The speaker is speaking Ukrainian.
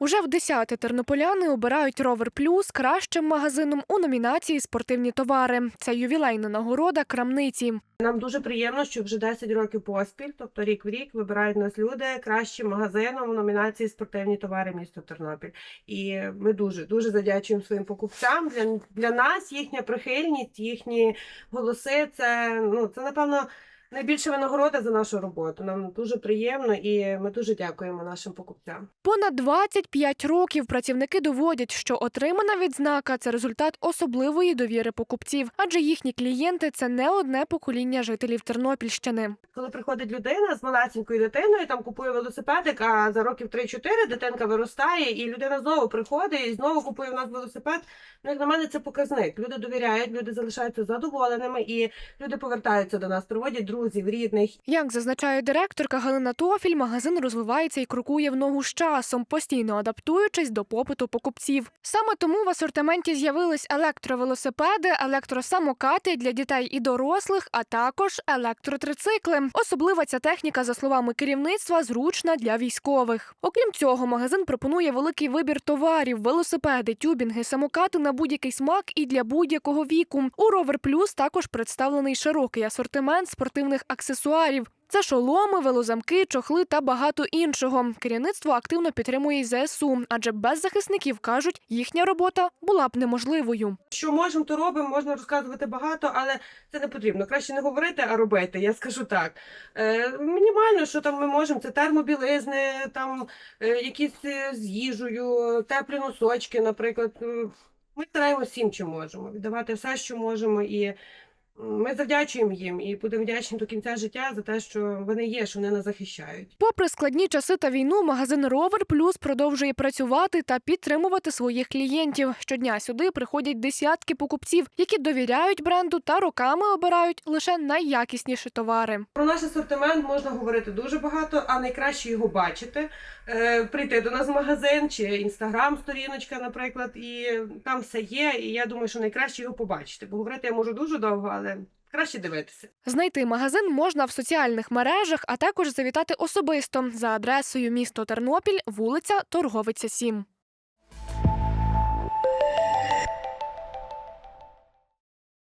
Уже в десяте тернополяни обирають Ровер Плюс кращим магазином у номінації Спортивні товари. Це ювілейна нагорода крамниці. Нам дуже приємно, що вже 10 років поспіль, тобто рік в рік, вибирають нас люди кращим магазином у номінації спортивні товари місто Тернопіль. І ми дуже дуже задячуємо своїм покупцям. Для, для нас їхня прихильність, їхні голоси це ну це напевно. Найбільша винагорода за нашу роботу. Нам дуже приємно і ми дуже дякуємо нашим покупцям. Понад 25 років працівники доводять, що отримана відзнака це результат особливої довіри покупців, адже їхні клієнти це не одне покоління жителів Тернопільщини. Коли приходить людина з малесенькою дитиною, там купує велосипедик, а за років 3-4 дитинка виростає, і людина знову приходить і знову купує в нас велосипед. Ну, як на мене, це показник. Люди довіряють, люди залишаються задоволеними, і люди повертаються до нас, приводять друзів, рідних. Як зазначає директорка Галина Тофіль, магазин розвивається і крокує в ногу з часом, постійно адаптуючись до попиту покупців. Саме тому в асортименті з'явились електровелосипеди, електросамокати для дітей і дорослих, а також електротрицикли. Особлива ця техніка, за словами керівництва, зручна для військових. Окрім цього, магазин пропонує великий вибір товарів: велосипеди, тюбінги, самокати на будь-який смак і для будь-якого віку. У Rover Plus також представлений широкий асортимент спортивних аксесуарів. Це шоломи, велозамки, чохли та багато іншого. Керівництво активно підтримує й ЗСУ, адже без захисників кажуть, їхня робота була б неможливою. Що можемо, то робимо, можна розказувати багато, але це не потрібно. Краще не говорити, а робити. Я скажу так. Е, мінімально, що там ми можемо, це термобілизни, там е, якісь е, з їжею, теплі носочки, наприклад. Ми стараємося всім, що можемо, віддавати все, що можемо, і ми завдячуємо їм і будемо вдячні до кінця життя за те, що вони є, що вони нас захищають. Попри складні часи та війну, магазин Rover Plus продовжує працювати та підтримувати своїх клієнтів. Щодня сюди приходять десятки покупців, які довіряють бренду та роками обирають лише найякісніші товари. Про наш асортимент можна говорити дуже багато, а найкраще його бачити, е, прийти до нас в магазин чи інстаграм-сторіночка, наприклад, і там все є. І я думаю, що найкраще його побачити. Бо говорити я можу дуже довго, але краще дивитися. Знайти магазин можна в соціальних мережах, а також завітати особисто за адресою місто Тернопіль, вулиця Торговиця 7.